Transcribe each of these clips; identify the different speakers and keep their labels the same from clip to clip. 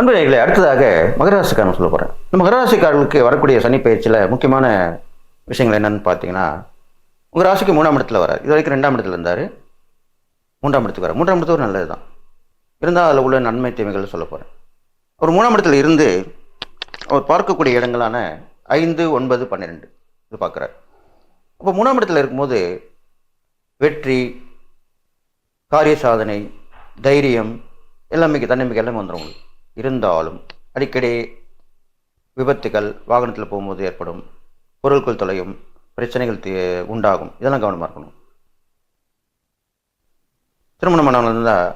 Speaker 1: அன்பர்களே அடுத்ததாக மகராசிக்காரன் சொல்ல போகிறேன் இந்த மகராசிக்காரர்களுக்கு வரக்கூடிய சனி பயிற்சியில் முக்கியமான விஷயங்கள் என்னென்னு பார்த்தீங்கன்னா உங்கள் ராசிக்கு மூணாம் இடத்துல வரார் இது வரைக்கும் ரெண்டாம் இடத்துல இருந்தார். மூன்றாம் இடத்துக்கு வர மூன்றாம் இடத்துக்கு நல்லது தான் இருந்தால் அதில் உள்ள நன்மை தீமைகள் சொல்ல போகிறேன் அவர் மூணாம் இடத்துல இருந்து அவர் பார்க்கக்கூடிய இடங்களான ஐந்து ஒன்பது பன்னிரெண்டு இது பார்க்குறார். அப்போ மூணாம் இடத்துல இருக்கும்போது வெற்றி காரிய சாதனை தைரியம் எல்லாமே தன்னம்பிக்கை எல்லாமே வந்துடும் உங்களுக்கு. இருந்தாலும் அடிக்கடி விபத்துகள் வாகனத்தில் போகும்போது ஏற்படும். பொருட்கள் தொலையும் பிரச்சனைகள் தீ உண்டாகும். இதெல்லாம் கவனமாக இருக்கணும். திருமணம் பண்ணவங்க இருந்தால்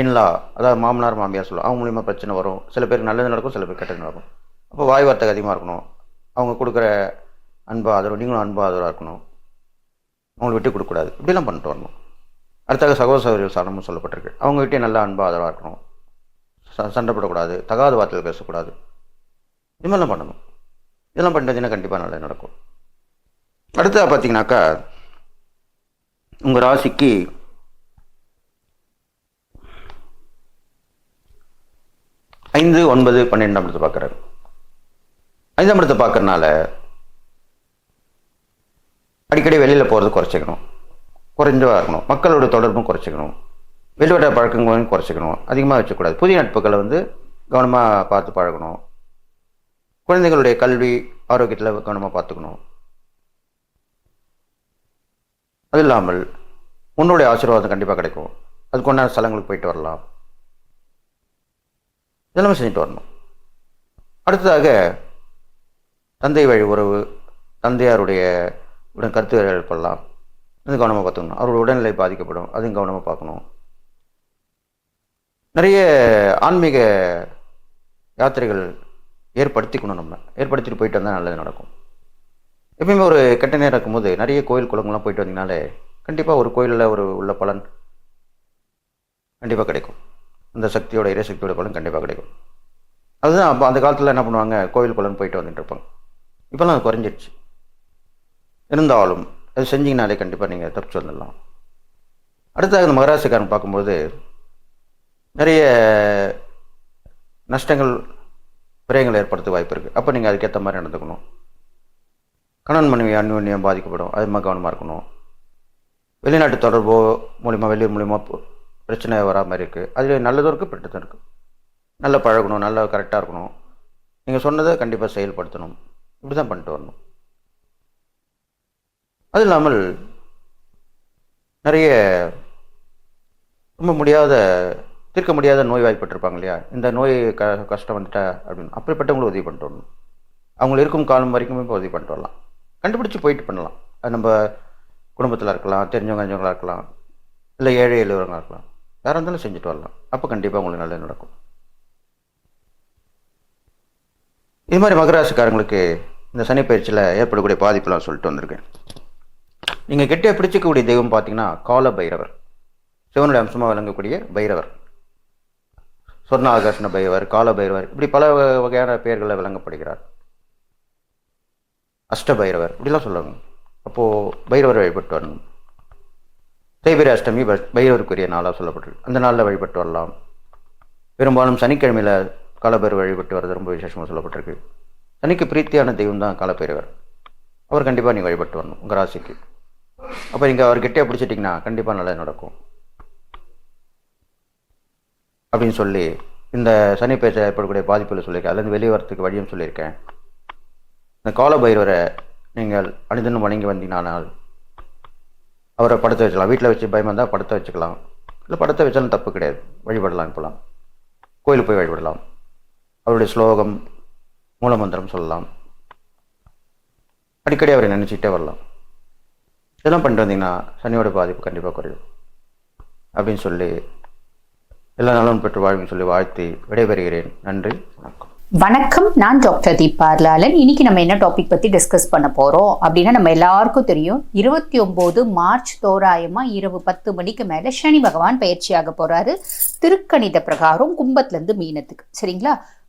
Speaker 1: இன்லா அதாவது மாமனார் மாமியார் சொல்லுவோம் அவங்க மூலியமாக பிரச்சனை வரும். சில பேருக்கு நல்லது நடக்கும் சில பேர் கெட்டது நடக்கும். அப்போ வாய் வார்த்தை அதிகமாக இருக்கணும். அவங்க கொடுக்குற அன்பு ஆதரவு நீங்களும் அன்பு ஆதரவாக இருக்கணும். அவங்களை விட்டு கொடுக்கக்கூடாது. இப்படிலாம் பண்ணிட்டு வரணும். அடுத்தாக சகோதர சகோதரிகள் சாணமும் சொல்லப்பட்டிருக்கு. அவங்க கிட்டே நல்லா அன்பு ஆதரவாக இருக்கணும். சண்டைப்படக்கூடாது சண்டை தகாத வார்த்தைகள் பேசக்கூடாது. இதுமாதிரிலாம் பண்ணணும். இதெல்லாம் பண்ணிட்டீங்கன்னா கண்டிப்பாக நல்லது நடக்கும். அடுத்ததாக பார்த்தீங்கன்னாக்கா உங்கள் ராசிக்கு ஐந்து ஒன்பது பன்னெண்டாம் இடத்தை பார்க்குறாரு. ஐந்தாம் இடத்தை பார்க்கறனால அடிக்கடி வெளியில் போகிறது குறைச்சிக்கணும். குறைஞ்சவாக இருக்கணும். மக்களோட தொடர்பும் குறைச்சிக்கணும். வெளிவட்ட பழக்கங்களையும் குறைச்சிக்கணும். அதிகமாக வச்சுக்கூடாது. புதிய நட்புகளை வந்து கவனமாக பார்த்து பழகணும். குழந்தைகளுடைய கல்வி ஆரோக்கியத்தில் கவனமாக பார்த்துக்கணும். அது இல்லாமல் உன்னுடைய ஆசீர்வாதம் கண்டிப்பாக கிடைக்கும். அதுக்கு ஒன்றா ஸ்தலங்களுக்கு போயிட்டு வரலாம். இதெல்லாமே செஞ்சுட்டு வரணும். அடுத்ததாக தந்தை வழி உறவு தந்தையாருடைய உடன் கருத்து வேறுபாடு அது கவனமாக பார்த்துக்கணும். அவருடைய உடல்நிலை பாதிக்கப்படும். அதையும் கவனமாக பார்க்கணும். நிறைய ஆன்மீக யாத்திரைகள் ஏற்படுத்திக்கணும் நம்ம. ஏற்படுத்திட்டு போயிட்டு வந்தால் நல்லது நடக்கும். எப்பயுமே ஒரு கெட்ட நேரம் இருக்கும்போது நிறைய கோயில் குளங்கள்லாம் போயிட்டு வந்தீங்கனாலே கண்டிப்பாக ஒரு கோயிலில் ஒரு உள்ள பலன் கண்டிப்பாக கிடைக்கும். அந்த சக்தியோட இறைசக்தியோட பலன் கண்டிப்பாக கிடைக்கும். அதுதான் அப்போ அந்த காலத்தில் என்ன பண்ணுவாங்க? கோயில் குளம் போயிட்டு வந்துட்டு இருப்பாங்க. இப்போல்லாம் அது குறைஞ்சிடுச்சு இருந்தாலும் அது செஞ்சீங்கனாலே கண்டிப்பாக நீங்கள் தப்பிச்சு வந்துடலாம். அடுத்ததாக இந்த மகராசிக்காரன் பார்க்கும்போது நிறைய நஷ்டங்கள் விரயங்கள் ஏற்படுத்த வாய்ப்பு இருக்குது அப்போ நீங்கள் அதுக்கேற்ற மாதிரி நடந்துக்கணும். கணவன் மனைவி அந்யோன்யம் பாதிக்கப்படும். அது மாதிரி கவனமாக இருக்கணும். வெளிநாட்டு தொடர்போ மூலிமா வெளியூர் மூலிமா பிரச்சனை வரா மாதிரி இருக்குது அதில் நல்லதும் இருக்குது பெற்றதும் இருக்குது நல்லா பழகணும் நல்லா கரெக்டாக இருக்கணும். நீங்கள் சொன்னதை கண்டிப்பாக செயல்படுத்தணும். இப்படி தான் பண்ணிட்டு வரணும். அது இல்லாமல் நிறைய ரொம்ப முடியாத தீர்க்க முடியாத நோய் வாய்ப்பட்டிருப்பாங்க இல்லையா? இந்த நோய் க கஷ்டம் வந்துட்டா அப்படின்னு. அப்படிப்பட்டவங்களுக்கு உதவி பண்ணிட்டு வரணும். அவங்க இருக்கும் காலம் வரைக்குமே இப்போ உதவி பண்ணிட்டு வரலாம். கண்டுபிடிச்சி போயிட்டு பண்ணலாம். அது நம்ம குடும்பத்தில் இருக்கலாம் தெரிஞ்சவங்க தெரிஞ்சவங்களா இருக்கலாம் இல்லை ஏழை எழுவங்களாக இருக்கலாம். யாராக இருந்தாலும் செஞ்சுட்டு வரலாம். அப்போ கண்டிப்பாக உங்களுக்கு நல்லது நடக்கும். இது மாதிரி மகராசிக்காரங்களுக்கு இந்த சனி பயிற்சியில் ஏற்படக்கூடிய பாதிப்புலாம் சொல்லிட்டு வந்திருக்கேன். நீங்கள் கெட்டியாக பிடிச்சிக்கக்கூடிய தெய்வம் பார்த்தீங்கன்னா கால பைரவர் சிவனுடைய அம்சமாக விளங்கக்கூடிய பைரவர். சொர்ணாகர்ஷ்ண பைரவர் கால பைரவர் இப்படி பல வகையான பெயர்களில் விளங்கப்படுகிறார். அஷ்ட பைரவர் இப்படிலாம் சொல்லுவாங்க. அப்போது பைரவர் வழிபட்டு வரணும். தேய்பிரை அஷ்டமி பைரவருக்குரிய நாளாக சொல்லப்பட்டிருக்கு. அந்த நாளில் வழிபட்டு வரலாம். பெரும்பாலும் சனிக்கிழமையில் காலபைரவர் வழிபட்டு வர்றது ரொம்ப விசேஷமாக சொல்லப்பட்டிருக்கு. சனிக்கு பிரீத்தியான தெய்வம் தான் காலபைரவர். அவர் கண்டிப்பாக நீங்கள் வழிபட்டு வரணும் உங்கள் ராசிக்கு. அப்போ நீங்கள் அவர் கெட்டியாக பிடிச்சிட்டிங்கன்னா கண்டிப்பாக நல்லது நடக்கும். அப்படின்னு சொல்லி இந்த சனி பேச்ச ஏற்படக்கூடிய பாதிப்புகளை சொல்லியிருக்கேன். அதுலேருந்து வெளியே வரத்துக்கு வழியும் சொல்லியிருக்கேன். இந்த காலபைரவரை நீங்கள் அணிதனும் வணங்கி வந்தீங்கனால் அவரை படுத்த வச்சுக்கலாம். வீட்டில் வச்சு பயமாக இருந்தால் படுத்த வச்சுக்கலாம். இல்லை படுத்த வச்சாலும் தப்பு கிடையாது. வழிபடலாம் போகலாம் கோயிலுக்கு போய் வழிபடலாம். அவருடைய ஸ்லோகம் மூலமந்திரம் சொல்லலாம். அடிக்கடி அவரை நினச்சிக்கிட்டே வரலாம். இதெல்லாம் பண்ணிட்டு வந்தீங்கன்னா சனியோட பாதிப்பு கண்டிப்பாக குறையும். அப்படின்னு சொல்லி எல்லா நலனும் பெற்று வாழ்வுன்னு சொல்லி வாழ்த்து விடைபெறுகிறேன். நன்றி வணக்கம்.
Speaker 2: வணக்கம். நான் டாக்டர் தீபார்லாலன் இன்னைக்கு நம்ம என்ன டாபிக் பத்தி டிஸ்கஸ் பண்ண போறோம் அப்படின்னா நம்ம எல்லாருக்கும் தெரியும். இருபத்தி ஒன்பது மார்ச் தோராயமா இரவு பத்து மணிக்கு மேல சனி பகவான் பயிற்சியாக போறாரு. திருக்கணித பிரகாரம் கும்பத்துல இருந்து மீனத்துக்கு. சரிங்களா?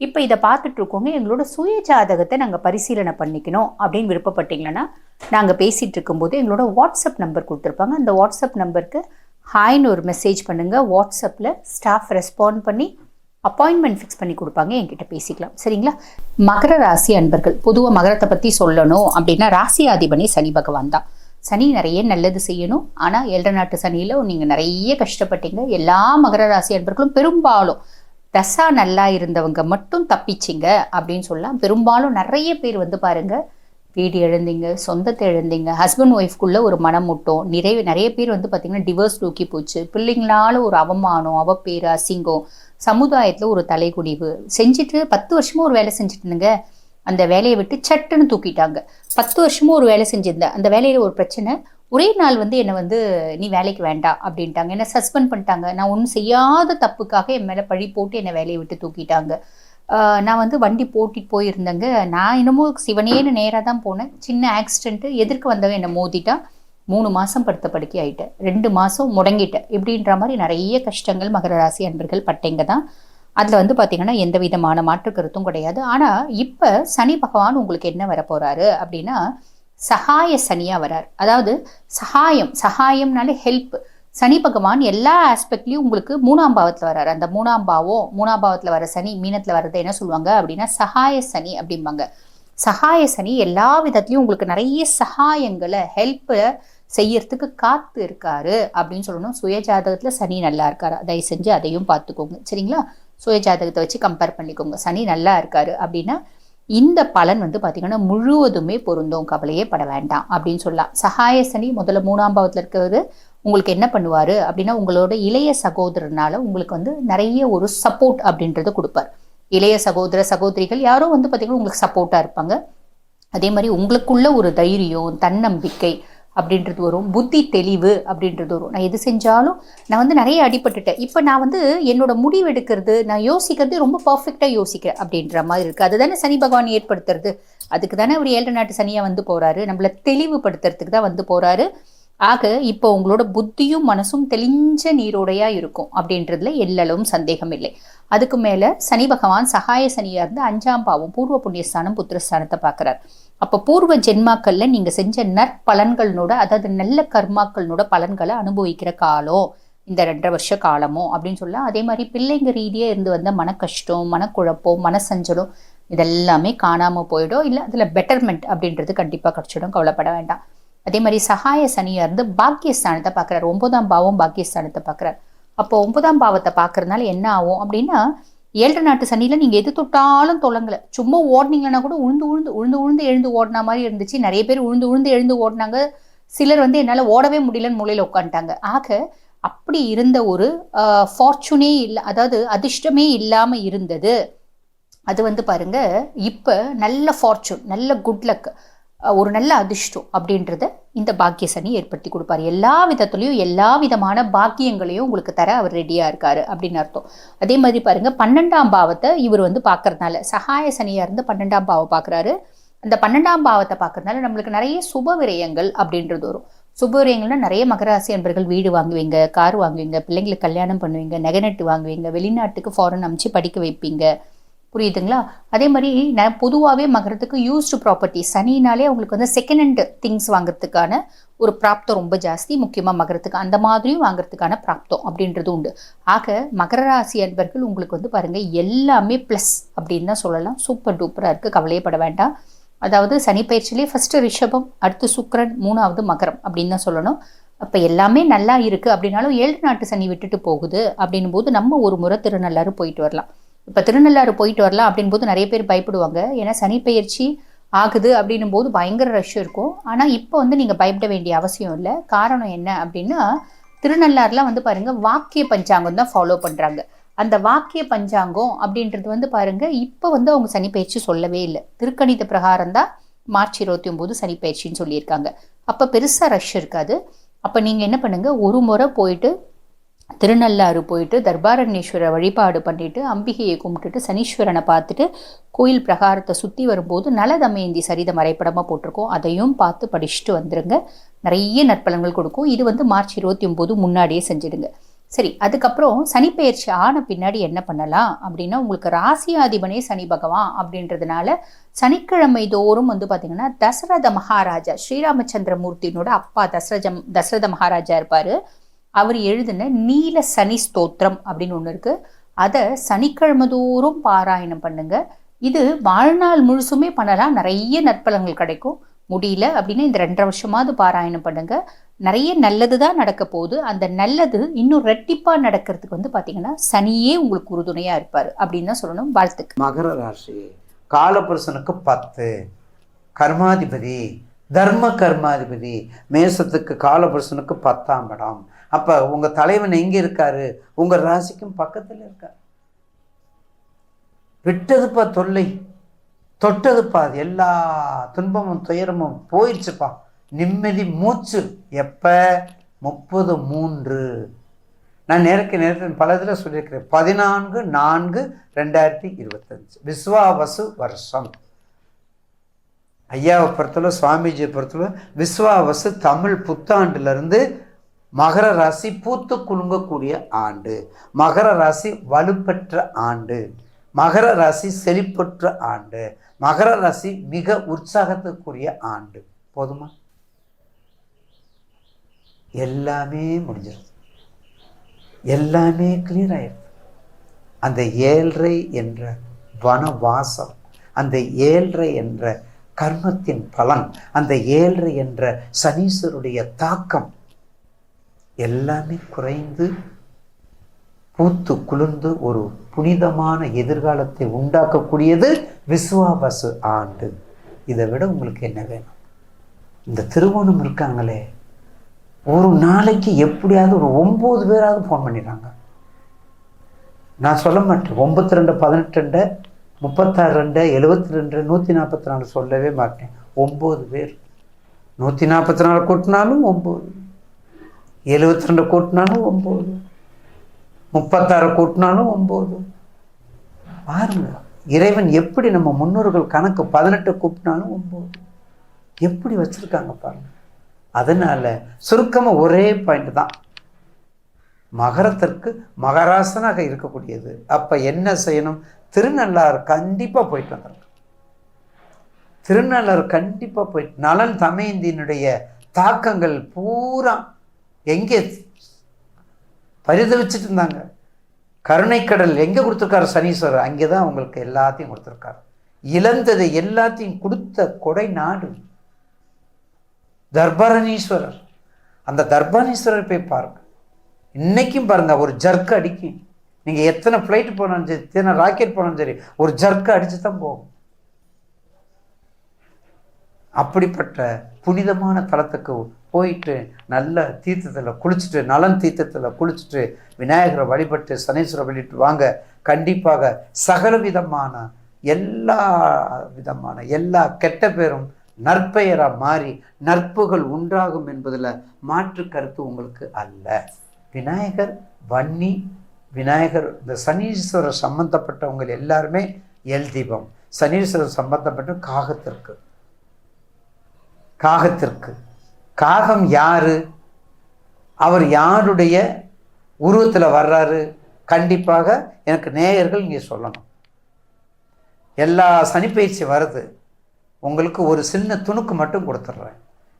Speaker 2: இப்போ இதை பார்த்துட்ருக்கோங்க எங்களோட சுய ஜாதகத்தை நாங்கள் பரிசீலனை பண்ணிக்கணும் அப்படின்னு விருப்பப்பட்டீங்கன்னா நாங்கள் பேசிகிட்டு இருக்கும்போது எங்களோட வாட்ஸ்அப் நம்பர் கொடுத்துருப்பாங்க. அந்த வாட்ஸ்அப் நம்பருக்கு ஹாய்னு ஒரு மெசேஜ் பண்ணுங்கள் வாட்ஸ்அப்பில் ஸ்டாஃப் ரெஸ்பாண்ட் பண்ணி அப்பாயின்மெண்ட் ஃபிக்ஸ் பண்ணி கொடுப்பாங்க. என்கிட்ட பேசிக்கலாம். சரிங்களா? மகர ராசி அன்பர்கள் பொதுவாக மகரத்தை பற்றி சொல்லணும் அப்படின்னா ராசியாதிபனே சனி பகவான் தான். சனி நிறைய நல்லது செய்யணும். ஆனால் ஏழரை நாட்டு சனியில் நீங்கள் நிறைய கஷ்டப்பட்டீங்க. எல்லா மகர ராசி அன்பர்களும் பெரும்பாலும் தசா நல்லா இருந்தவங்க மட்டும் தப்பிச்சிங்க அப்படின்னு சொல்லலாம். பெரும்பாலும் நிறைய பேர் வந்து பாருங்க வீடு எழுந்தீங்க சொந்தத்தை எழுந்தீங்க ஹஸ்பண்ட் ஒய்ஃப்குள்ளே ஒரு மனம் முட்டும். நிறைய நிறைய பேர் வந்து பார்த்திங்கன்னா டிவோர்ஸ் தூக்கி போச்சு. பிள்ளைங்களால ஒரு அவமானம் அவப்பேறு அசிங்கம் சமுதாயத்தில் ஒரு தலைகுடிவு செஞ்சுட்டு பத்து வருஷமும் ஒரு வேலை செஞ்சுட்டு இருந்தேங்க அந்த வேலையை விட்டு சட்டுன்னு தூக்கிட்டாங்க. பத்து வருஷமும் ஒரு வேலை செஞ்சிருந்தேன். அந்த வேலையில் ஒரு பிரச்சனை ஒரே நாள் வந்து என்னை வந்து நீ வேலைக்கு வேண்டாம் அப்படின்ட்டாங்க. என்னை சஸ்பெண்ட் பண்ணிட்டாங்க. நான் ஒன்றும் செய்யாத தப்புக்காக என் மேலே பழி போட்டு என்னை வேலையை விட்டு தூக்கிட்டாங்க. நான் வந்து வண்டி போட்டிட்டு போயிருந்தேங்க. நான் என்னமோ சிவனேன்னு நேராக தான் போனேன். சின்ன ஆக்சிடென்ட்டு எதிர்க்கு வந்தவன் என்னை மோதிட்டா மூணு மாதம் படுத்த படுக்கை ஆகிட்டேன் ரெண்டு மாதம் முடங்கிட்டேன். இப்படின்ற மாதிரி நிறைய கஷ்டங்கள் மகர ராசி அன்பர்கள் பட்டேங்க தான். அதில் வந்து பார்த்திங்கன்னா எந்த விதமான மாற்று கருத்தும் கிடையாது. ஆனால் இப்போ சனி பகவான் உங்களுக்கு என்ன வரப்போகிறாரு அப்படின்னா சகாய சனியாக வரார். அதாவது சகாயம் சகாயம்னாலே ஹெல்ப் சனி பகவான் எல்லா ஆஸ்பெக்ட்லையும் உங்களுக்கு மூணாம் பாவத்தில் வராரு. அந்த மூணாம் பாவம் மூணாம் பாவத்தில் வர சனி மீனத்தில் வர்றதை என்ன சொல்லுவாங்க அப்படின்னா சகாய சனி அப்படிம்பாங்க. சகாய சனி எல்லா விதத்துலையும் உங்களுக்கு நிறைய சகாயங்களை ஹெல்ப்பை செய்யறதுக்கு காத்து இருக்காரு அப்படின்னு சொல்லணும். சுயஜாதகத்தில் சனி நல்லா இருக்காரு? தயவு செஞ்சு அதையும் பார்த்துக்கோங்க. சரிங்களா? சுயஜாதகத்தை வச்சு கம்பேர் பண்ணிக்கோங்க. சனி நல்லா இருக்காரு அப்படின்னா இந்த பலன் வந்து பார்த்தீங்கன்னா முழுவதுமே பொருந்தும் கவலையே பட வேண்டாம் அப்படின்னு சொல்லலாம். சகாய சனி முதல்ல மூணாம் பாவத்தில் இருக்கிறது. உங்களுக்கு என்ன பண்ணுவார் அப்படின்னா உங்களோட இளைய சகோதரனால உங்களுக்கு வந்து நிறைய ஒரு சப்போர்ட் அப்படின்றத கொடுப்பார். இளைய சகோதர சகோதரிகள் யாரோ வந்து பார்த்தீங்கன்னா உங்களுக்கு சப்போர்ட்டாக இருப்பாங்க. அதே மாதிரி உங்களுக்குள்ள ஒரு தைரியம் தன்னம்பிக்கை அப்படின்றது வரும். புத்தி தெளிவு அப்படின்றது வரும். நான் எது செஞ்சாலும் நான் வந்து நிறைய அடிபட்டுட்டேன். இப்போ நான் வந்து என்னோட முடிவு எடுக்கிறது நான் யோசிக்கிறது ரொம்ப பர்ஃபெக்டாக யோசிக்கிறேன் அப்படின்ற மாதிரி இருக்குது அதுதானே சனி பகவான் ஏற்படுத்துறது. அதுக்கு தானே அவர் ஏழு நாட்டு சனியாக வந்து போகிறாரு நம்மளை தெளிவுபடுத்துறதுக்கு தான் வந்து போகிறாரு ஆக இப்போ உங்களோட புத்தியும் மனசும் தெளிஞ்ச நீரோடையா இருக்கும் அப்படின்றதுல எல்லளவும் சந்தேகம் இல்லை. அதுக்கு மேலே சனி பகவான் சகாய சனியாக இருந்து அஞ்சாம் பாவம் பூர்வ புண்ணியஸ்தானம் புத்திரஸ்தானத்தை பார்க்குறாரு. அப்ப பூர்வ ஜென்மாக்கள்ல நீங்க செஞ்ச நற்பலன்களோட அதாவது நல்ல கர்மாக்களோட பலன்களை அனுபவிக்கிற காலம் இந்த ரெண்டரை வருஷ காலமோ அப்படின்னு சொல்லலாம் அதே மாதிரி பிள்ளைங்க ரீதியா இருந்து வந்த மன கஷ்டம் மனக்குழப்பம் மனசஞ்சலம் இதெல்லாமே காணாம போயிடும். இல்லை அதுல பெட்டர்மெண்ட் அப்படின்றது கண்டிப்பா கிடைச்சிடும். கவலைப்பட வேண்டாம். அதே மாதிரி சகாய சனியா இருந்து பாக்கியஸ்தானத்தை பார்க்குறாரு. ஒன்பதாம் பாவம் பாக்கியஸ்தானத்தை பார்க்குறாரு. அப்போ ஒன்பதாம் பாவத்தை பார்க்கறதுனால என்ன ஆகும் அப்படின்னா ஏழரை நாட்டு சனியில் நீங்கள் எது தொட்டாலும் தொலங்கலை. சும்மா ஓடுனீங்கன்னா கூட உழுந்து உழுந்து உழுந்து உழுந்து எழுந்து ஓடின மாதிரி இருந்துச்சு. நிறைய பேர் உழுந்து உழுந்து எழுந்து ஓடினாங்க. சிலர் வந்து என்னால் ஓடவே முடியலன்னு மூலையில் உட்காந்துட்டாங்க. ஆக அப்படி இருந்த ஒரு ஃபார்ச்சுனே இல்லை அதாவது அதிர்ஷ்டமே இல்லாமல் இருந்தது. அது வந்து பாருங்க இப்போ நல்ல ஃபார்ச்சூன் நல்ல குட் லக் ஒரு நல்ல அதிர்ஷ்டம் அப்படின்றத இந்த பாக்கிய சனி ஏற்படுத்தி கொடுப்பாரு. எல்லா விதத்துலையும் எல்லா விதமான பாக்கியங்களையும் உங்களுக்கு தர அவர் ரெடியாக இருக்காரு அப்படின்னு அர்த்தம். அதே மாதிரி பாருங்க பன்னெண்டாம் பாவத்தை இவர் வந்து பார்க்கறதுனால சகாய சனியாக இருந்து பன்னெண்டாம் பாவம் பார்க்குறாரு. அந்த பன்னெண்டாம் பாவத்தை பார்க்கறதுனால நம்மளுக்கு நிறைய சுப விரயங்கள் அப்படின்றது வரும். சுப விரயங்கள்னா நிறைய மகராசி அன்பர்கள் வீடு வாங்குவீங்க கார் வாங்குவீங்க பிள்ளைங்களுக்கு கல்யாணம் பண்ணுவீங்க நெகநட்டு வாங்குவீங்க வெளிநாட்டுக்கு ஃபாரின் அமைச்சு படிக்க வைப்பீங்க. புரியுதுங்களா? அதே மாதிரி நான் பொதுவாகவே மகரத்துக்கு யூஸ்டு ப்ராப்பர்ட்டி சனினாலே அவங்களுக்கு வந்து செகண்ட் ஹேண்ட் திங்ஸ் வாங்குறதுக்கான ஒரு பிராப்தம் ரொம்ப ஜாஸ்தி. முக்கியமாக மகரத்துக்கு அந்த மாதிரியும் வாங்குறதுக்கான பிராப்தம் அப்படின்றது உண்டு. ஆக மகர ராசி அன்பர்கள் உங்களுக்கு வந்து பாருங்கள் எல்லாமே ப்ளஸ் அப்படின்னு தான் சொல்லலாம். சூப்பர் டூப்பராக இருக்குது கவலையப்பட வேண்டாம். அதாவது சனி பயிற்சியிலே ஃபஸ்ட்டு ரிஷபம் அடுத்து சுக்கரன் மூணாவது மகரம் அப்படின்னு தான் சொல்லணும். அப்போ எல்லாமே நல்லா இருக்குது அப்படின்னாலும் ஏழு நாட்டு சனி விட்டுட்டு போகுது. அப்படின்னும் போது நம்ம ஒரு முறை திருநள்ளாறு போயிட்டு வரலாம். இப்போ திருநள்ளாறு போயிட்டு வரலாம் அப்படின்போது நிறைய பேர் பயப்படுவாங்க. ஏன்னா சனிப்பெயர்ச்சி ஆகுது அப்படின்னும் போது பயங்கர ரஷ் இருக்கும். ஆனால் இப்போ வந்து நீங்கள் பயப்பட வேண்டிய அவசியம் இல்லை. காரணம் என்ன அப்படின்னா திருநள்ளாறுலாம் வந்து பாருங்க வாக்கிய பஞ்சாங்கம் தான் ஃபாலோ பண்ணுறாங்க அந்த வாக்கிய பஞ்சாங்கம் அப்படின்றது வந்து பாருங்கள் இப்போ வந்து அவங்க சனிப்பயிற்சி சொல்லவே இல்லை. திருக்கணித பிரகாரம் தான் மார்ச் இருபத்தி ஒம்பது சனிப்பயிற்சின்னு சொல்லியிருக்காங்க. அப்போ பெருசாக ரஷ் இருக்காது. அப்போ நீங்கள் என்ன பண்ணுங்கள் ஒரு முறை போயிட்டு திருநள்ளாறு போயிட்டு தர்பாரண்யேஸ்வரர் வழிபாடு பண்ணிட்டு அம்பிகையை கும்பிட்டுட்டு சனீஸ்வரனை பார்த்துட்டு கோயில் பிரகாரத்தை சுற்றி வரும்போது நலதமயந்தி சரிதம் வரைபடமாக போட்டிருக்கோம். அதையும் பார்த்து படிச்சுட்டு வந்துடுங்க நிறைய நற்பலன்கள் கொடுக்கும். இது வந்து மார்ச் இருபத்தி ஒம்பது முன்னாடியே செஞ்சிடுங்க. சரி அதுக்கப்புறம் சனிப்பெயர்ச்சி ஆன பின்னாடி என்ன பண்ணலாம் அப்படின்னா உங்களுக்கு ராசியாதிபனே சனி பகவான் அப்படின்றதுனால சனிக்கிழமை தோறும் வந்து பார்த்தீங்கன்னா தசரத மகாராஜா ஸ்ரீராமச்சந்திரமூர்த்தியினோட அப்பா தசரஜம் தசரத மகாராஜா இருப்பார். அவர் எழுதின நீல சனி ஸ்தோத்திரம் அப்படின்னு ஒன்று இருக்குது அதை சனிக்கிழமை தோறும் பாராயணம் பண்ணுங்க. இது வாழ்நாள் முழுசுமே பண்ணலாம். நிறைய நற்பலங்கள் கிடைக்கும். முடியல அப்படின்னு இந்த ரெண்டரை வருஷமாவது பாராயணம் பண்ணுங்க. நிறைய நல்லது தான் நடக்க போகுது. அந்த நல்லது இன்னும் ரெட்டிப்பாக நடக்கிறதுக்கு வந்து பார்த்தீங்கன்னா சனியே உங்களுக்கு உறுதுணையாக இருப்பார் அப்படின்னு தான் சொல்லணும். வாழ்த்துக்கு
Speaker 3: மகர ராசி காலபுருஷனுக்கு பத்து கர்மாதிபதி தர்ம கர்மாதிபதி மேசத்துக்கு காலபுருஷனுக்கு பத்தாம் இடம். அப்போ உங்கள் தலைவன் எங்கே இருக்காரு? உங்கள் ராசிக்கும் பக்கத்தில் இருக்கார். விட்டதுப்பா தொல்லை. தொட்டதுப்பா அது எல்லா துன்பமும் துயரமும் போயிடுச்சுப்பா. நிம்மதி மூச்சு. எப்போ? முப்பது மூன்று. நான் நேருக்கு நேரத்தில் பல இதில் சொல்லியிருக்கிறேன். பதினான்கு நான்கு ரெண்டாயிரத்தி இருபத்தஞ்சு. விஸ்வாவசு வருஷம். ஐயாவை பொறுத்தளவு சுவாமிஜியை பொறுத்தளவு விஸ்வாவசு தமிழ் புத்தாண்டுலேருந்து மகர ராசி பூத்து குலுங்கக்கூடிய ஆண்டு. மகர ராசி வலுப்பெற்ற ஆண்டு. மகர ராசி செழிப்புற்ற ஆண்டு. மகர ராசி மிக உற்சாகத்துக்குரிய ஆண்டு. போதுமா? எல்லாமே முடிஞ்சிருது. எல்லாமே கிளியர் ஆயிடுது அந்த ஏழ்ரை என்ற வனவாசம் அந்த ஏழ்ரை என்ற கர்மத்தின் பலன் அந்த ஏழ்ரை என்ற சனீஸ்வருடைய தாக்கம் எல்லாமே குறைந்து பூத்து குளிர்ந்து ஒரு புனிதமான எதிர்காலத்தை உண்டாக்கக்கூடியது விசுவாபசு ஆண்டு. இதை விட உங்களுக்கு என்ன வேணும்? இந்த திருவோணம் இருக்காங்களே. ஒரு நாளைக்கு எப்படியாவது ஒரு ஒம்பது பேராவது ஃபோன் பண்ணிடுறாங்க. நான் சொல்ல மாட்டேன். ஒம்பத்தி ரெண்டு பதினெட்டு ரெண்டு முப்பத்தாறு ரெண்டு எழுபத்தி ரெண்டு நூற்றி நாற்பத்தி நாலு சொல்லவே மாட்டேன். ஒம்பது பேர். நூற்றி நாற்பத்தி நாலு கூட்டினாலும் ஒம்பது. எழுபத்தி ரெண்டு கூட்டினாலும் ஒம்பது. முப்பத்தாறு கூட்டினாலும் ஒம்பது. பாருங்க இறைவன் எப்படி நம்ம முன்னோர்கள் கணக்கு பதினெட்டு கூப்பிட்டாலும் ஒம்பது. எப்படி வச்சுருக்காங்க பாருங்க. அதனால் சுருக்கமாக ஒரே பாயிண்ட் தான். மகரத்திற்கு மகராசனாக இருக்கக்கூடியது. அப்போ என்ன செய்யணும்? திருநள்ளாறு கண்டிப்பாக போயிட்டு வந்துருங்க திருநள்ளாறு கண்டிப்பாக போயிட்டு நலன் தமையந்தியினுடைய தாக்கங்கள் பூரா எங்கே பரிதவிச்சுட்டு இருந்தாங்க கருணைக்கடல் எங்கே கொடுத்துருக்காரு சனீஸ்வரர்? அங்கே தான் உங்களுக்கு எல்லாத்தையும் கொடுத்துருக்காரு. இழந்ததை எல்லாத்தையும் கொடுத்த கொடை நாடு தர்பாரணீஸ்வரர் அந்த தர்பாரணீஸ்வரர் போய் பாருங்க. இன்றைக்கும் பாருங்கள் ஒரு ஜர்க்கு அடிக்கும். நீங்கள் எத்தனை ஃப்ளைட் போனாலும் சரி எத்தனை ராக்கெட் போனாலும் சரி ஒரு ஜர்க்கு அடித்து தான் போகும். அப்படிப்பட்ட புனிதமான தலத்துக்கு போயிட்டு நல்ல தீர்த்தத்தில் குளிச்சுட்டு நலன் தீர்த்தத்தில் குளிச்சுட்டு விநாயகரை வழிபட்டு சனீஸ்வரை வழிபட்டு வாங்க. கண்டிப்பாக சகல விதமான எல்லா விதமான எல்லா கெட்ட பேரும் நற்பெயராக மாறி நற்புகள் உண்டாகும் என்பதில் மாற்று கருத்து உங்களுக்கு அல்ல. விநாயகர் வன்னி விநாயகர் இந்த சனீஸ்வரர் சம்பந்தப்பட்டவங்க எல்லாருமே எல் தீபம். சனீஸ்வரர் சம்பந்தப்பட்ட காகத்திற்கு. காகத்திற்கு. காகம் யாரு? அவர் யாருடைய உருவத்தில் வர்றாரு? கண்டிப்பாக எனக்கு நேயர்கள் நீங்கள் சொல்லணும். எல்லா சனிப்பயிற்சி வருது. உங்களுக்கு ஒரு சின்ன துணுக்கு மட்டும் கொடுத்துட்றேன்.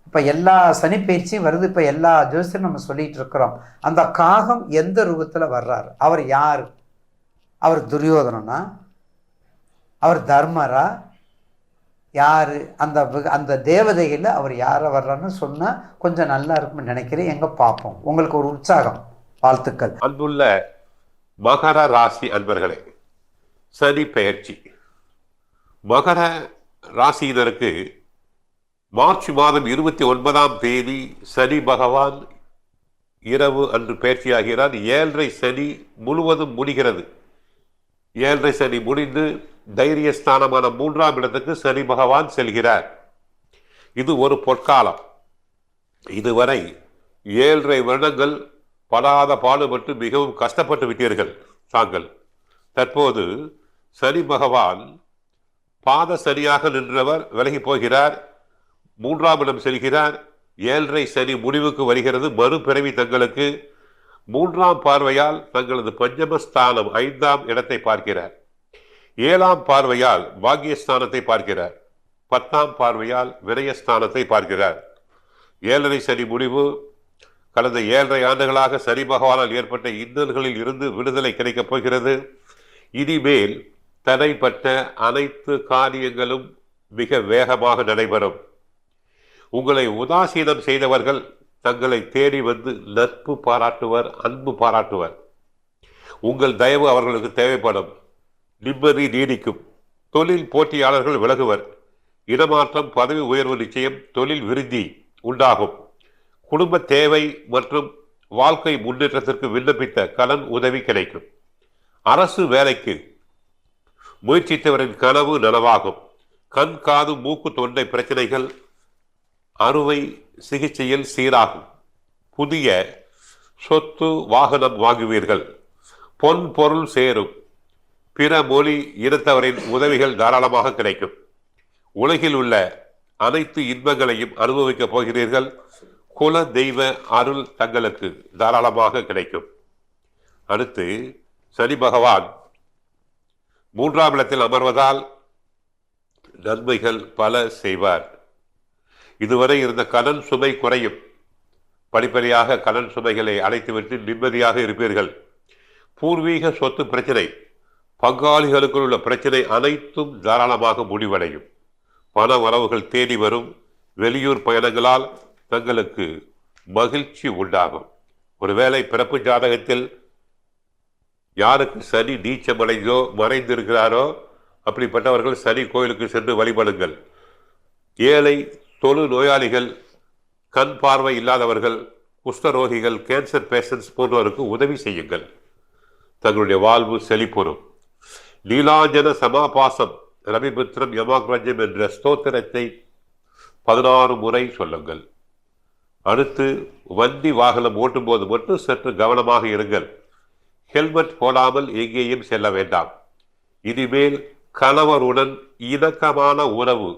Speaker 3: இப்போ எல்லா சனிப்பயிற்சியும் வருது. இப்போ எல்லா ஜோசியும் நம்ம சொல்லிகிட்டு இருக்கிறோம். அந்த காகம் எந்த ரூபத்தில் வர்றாரு? அவர் யார்? அவர் துரியோதனனா? அவர் தர்மரா? யார்? அந்த வி- அந்த தேவதையில் அவர் யாரை வர்றான்னு சொன்னால் கொஞ்சம் நல்லா இருக்கும்னு நினைக்கிறேன். எங்கே பார்ப்போம் உங்களுக்கு ஒரு உற்சாகம் வாழ்த்துக்கள்.
Speaker 4: அன்புள்ள மகர ராசி அன்பர்களே சனி பெயர்ச்சி. மகர ராசியினருக்கு மார்ச் மாதம் இருபத்தி ஒன்பதாம் தேதி சனி பகவான் இரவு அன்று பயிற்சியாகிறார் ஏழரை சனி முழுவதும் முடிகிறது. ஏழரை சனி முடிந்து தைரிய ஸ்தானமான மூன்றாம் இடத்துக்கு சனி பகவான் செல்கிறார். இது ஒரு பொற்காலம். இதுவரை ஏழரை வருடங்கள் படாத பாடுபட்டு மிகவும் கஷ்டப்பட்டு விட்டீர்கள் தாங்கள். தற்போது சனி பகவான் பாத சனியாக நின்றவர் விலகி போகிறார். மூன்றாம் இடம் செல்கிறார். ஏழரை சனி முடிவுக்கு வருகிறது. மறுபிறவி தங்களுக்கு மூன்றாம் பார்வையால் தங்களது பஞ்சமஸ்தானம் ஐந்தாம் இடத்தை பார்க்கிறார். ஏழாம் பார்வையால் பாக்கியஸ்தானத்தை பார்க்கிறார். பத்தாம் பார்வையால் விரயஸ்தானத்தை பார்க்கிறார். ஏழரை சனி முடிவு. கடந்த ஏழரை ஆண்டுகளாக சனி பகவானால் ஏற்பட்ட இன்னல்களில் இருந்து விடுதலை கிடைக்கப் போகிறது. இனிமேல் தடைப்பட்ட அனைத்து காரியங்களும் மிக வேகமாக நடைபெறும். உங்களை உதாசீனம் செய்தவர்கள் தங்களை தேடி வந்து நட்பு பாராட்டுவர் அன்பு பாராட்டுவர். உங்கள் தயவு அவர்களுக்கு தேவைப்படும். நிம்மதி நீடிக்கும். தொழில் போட்டியாளர்கள் விலகுவர். இடமாற்றம் பதவி உயர்வு நிச்சயம் தொழில் விருந்தி உண்டாகும். குடும்ப தேவை மற்றும் வாழ்க்கை முன்னேற்றத்திற்கு விண்ணப்பித்த கடன் உதவி கிடைக்கும். அரசு வேலைக்கு முயற்சித்தவரின் கனவு நனவாகும். கண் காது மூக்கு தொண்டை பிரச்சனைகள் அறுவை சிகிச்சையில் சீராகும். புதிய சொத்து வாகனம் வாங்குவீர்கள். பொன் பொருள் சேரும். பிற மொழி இனத்தவரின் உதவிகள் தாராளமாக கிடைக்கும். உலகில் உள்ள அனைத்து இன்பங்களையும் அனுபவிக்கப் போகிறீர்கள். குல தெய்வ அருள் தங்களுக்கு தாராளமாக கிடைக்கும். அடுத்து சனி பகவான். மூன்றாம் இடத்தில் அமர்வதால் நன்மைகள் பல செய்வார். இதுவரை இருந்த கடன் சுமை குறையும். படிப்படியாக கடன் சுமைகளை அழைத்துவிட்டு நிம்மதியாக இருப்பீர்கள். பூர்வீக சொத்து பிரச்சனை. பங்காளிகளுக்குள் உள்ள பிரச்சனை அனைத்தும் தாராளமாக முடிவடையும். பண வரவுகள் தேடி வரும். வெளியூர் பயணங்களால் தங்களுக்கு மகிழ்ச்சி உண்டாகும். ஒருவேளை பிறப்பு ஜாதகத்தில் யாருக்கு சனி நீச்சமடைந்தோ மறைந்திருக்கிறாரோ அப்படிப்பட்டவர்கள் சனி கோயிலுக்கு சென்று வழிபடுங்கள். ஏழை தொழு நோயாளிகள் கண் பார்வை இல்லாதவர்கள் குஷ்டரோகிகள் கேன்சர் பேஷண்ட்ஸ் போன்றவருக்கு உதவி செய்யுங்கள். தங்களுடைய வாழ்வு செழிப்புறும். நீலாஞ்சன சமாபாசம் ரவிபுத்திரம் யமாக்ரஜம் என்ற ஸ்தோத்திரத்தை பதினாறு முறை சொல்லுங்கள். அடுத்து வண்டி வாகனம் ஓட்டும்போது மட்டும் சற்று கவனமாக இருங்கள். ஹெல்மெட் போடாமல் எங்கேயும் செல்ல வேண்டாம். இனிமேல் கணவருடன் இணக்கமான உறவு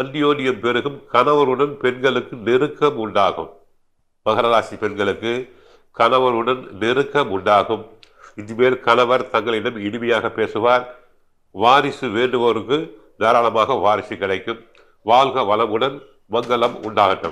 Speaker 4: அந்யோன்யம் பெருகும் கணவருடன் பெண்களுக்கு நெருக்கம் உண்டாகும். மகர ராசி பெண்களுக்கு கணவருடன் நெருக்கம் உண்டாகும். இனிமேல் கணவர் தங்களிடம் இனிமையாக பேசுவார். வாரிசு வேண்டுவோருக்கு தாராளமாக வாரிசு கிடைக்கும். வாழ்க வளமுடன் மங்களம் உண்டாகட்டும்.